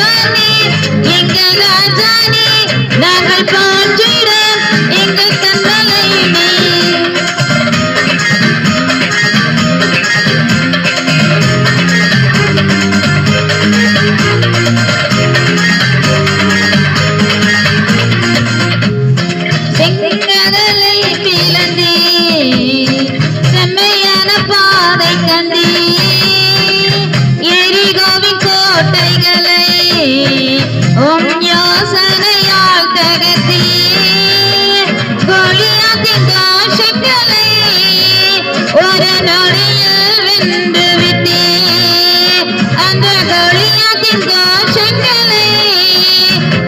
பவானி எங்கள் ராஜானி நாங்கள் போன்றிட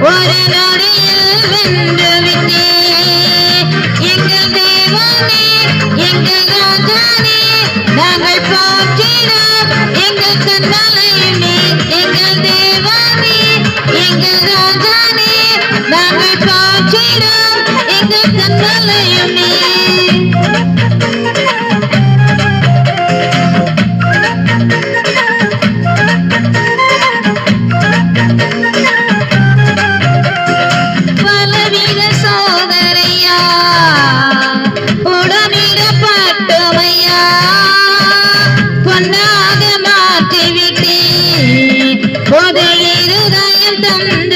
ஒரு நொடியில் வென்று எங்கள் தேவனே எங்கள் ராஜானே நாங்கள் சோதரையா? உடனிடப்பட்டமையா பொன்னாக மாற்றிவிட்டே உதய இருதயம் தந்த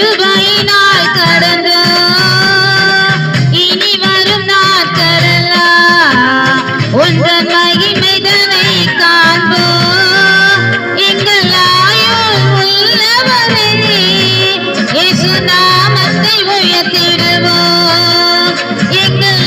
கிருபையினால் கடந்த இனி வரும் நாட்களா ஒன்றன் மகிமை தனை காண்போ எங்கள் ஆயுள் உள்ளவரே இயேசு நாமத்தை உயர்த்திடுவோம். எங்கள்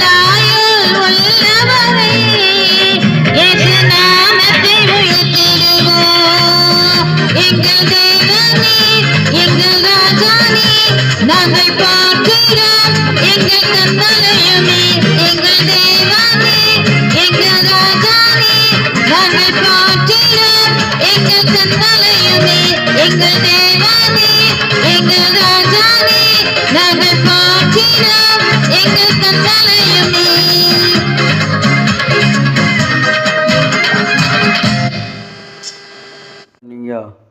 할렐루야.